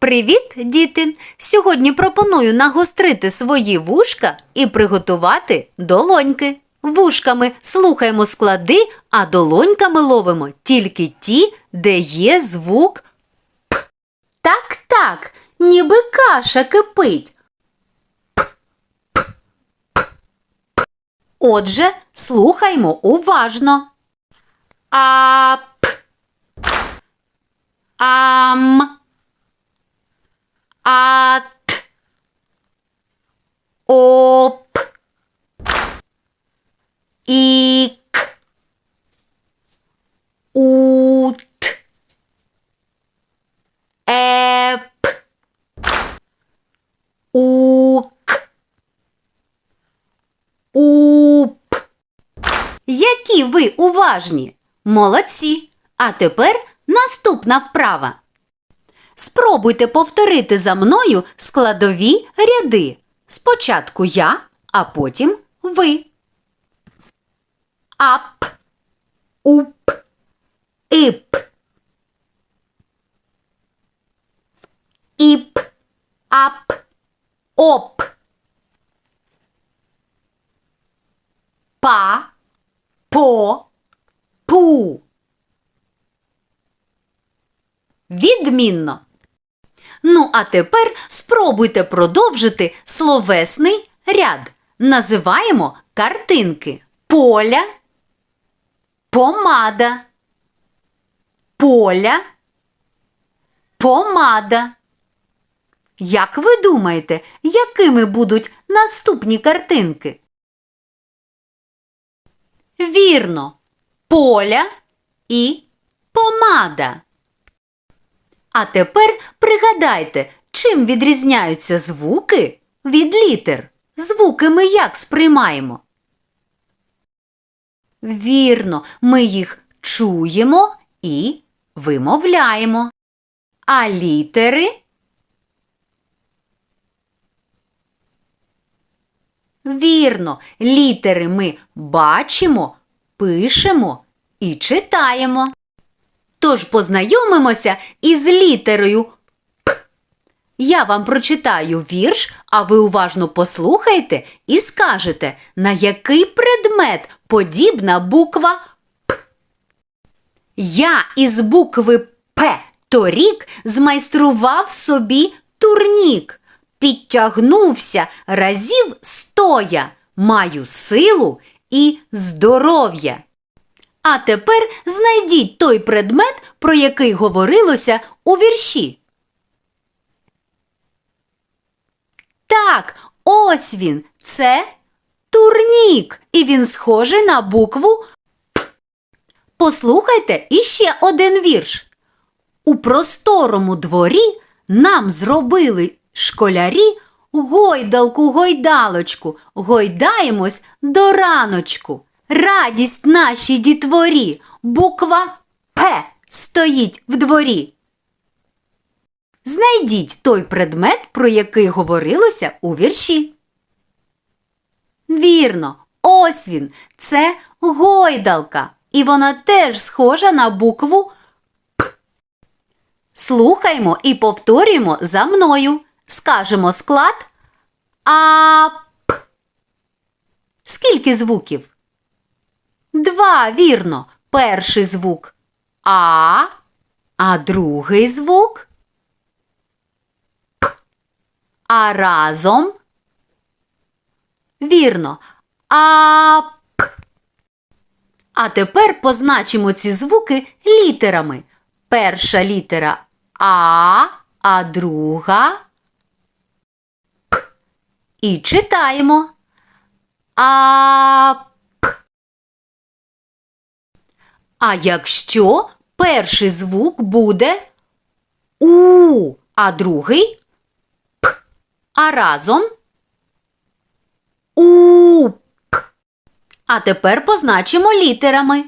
Привіт, діти! Сьогодні пропоную нагострити свої вушка і приготувати долоньки. Вушками слухаємо склади, а долоньками ловимо тільки ті, де є звук П. Так, так, ніби каша кипить. Отже, слухаймо уважно. Ап. Ам. Які ви уважні! Молодці! А тепер наступна вправа. Спробуйте повторити за мною складові ряди. Спочатку я, а потім ви. Ап, уп, ип. Іп, ап, оп. Па, по, пу. Відмінно. Ну, а тепер спробуйте продовжити словесний ряд. Називаємо картинки. Поля, помада, поля, помада. Як ви думаєте, якими будуть наступні картинки? Вірно, поля і помада. А тепер пригадайте, чим відрізняються звуки від літер. Звуки ми як сприймаємо? Вірно, ми їх чуємо і вимовляємо. А літери? Вірно, літери ми бачимо, пишемо і читаємо. Тож познайомимося із літерою П. Я вам прочитаю вірш, а ви уважно послухайте і скажете, на який предмет подібна буква П. Я із букви П торік змайстрував собі турнік, підтягнувся разів стоя, маю силу і здоров'я. А тепер знайдіть той предмет, про який говорилося у вірші. Так, ось він. Це турнік, і він схожий на букву П. Послухайте іще один вірш. У просторому дворі нам зробили школярі гойдалку гойдалочку, гойдаємось до раночку. Радість нашій дітворі, буква П стоїть в дворі. Знайдіть той предмет, про який говорилося у вірші. Вірно, ось він. Це гойдалка. І вона теж схожа на букву П. Слухаймо і повторюємо за мною. Скажемо склад АП. Скільки звуків? Два, вірно. Перший звук А, а другий звук П. А разом. Вірно. А. А тепер позначимо ці звуки літерами. Перша літера А, а друга. І читаємо. А. А якщо перший звук буде У, а другий П, а разом У. А тепер позначимо літерами.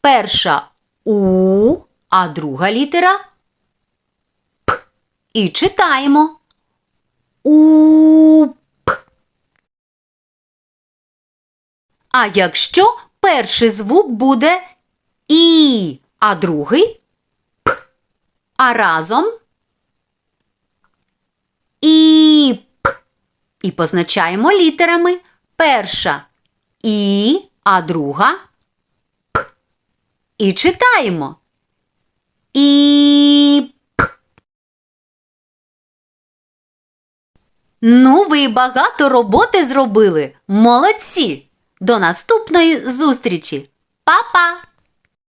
Перша У, а друга літера П. І читаємо. У. А якщо перший звук буде І, а другий П, а разом І. І позначаємо літерами. Перша І, а друга П. І читаємо. І. Ну, ви багато роботи зробили. Молодці! До наступної зустрічі! Па-па!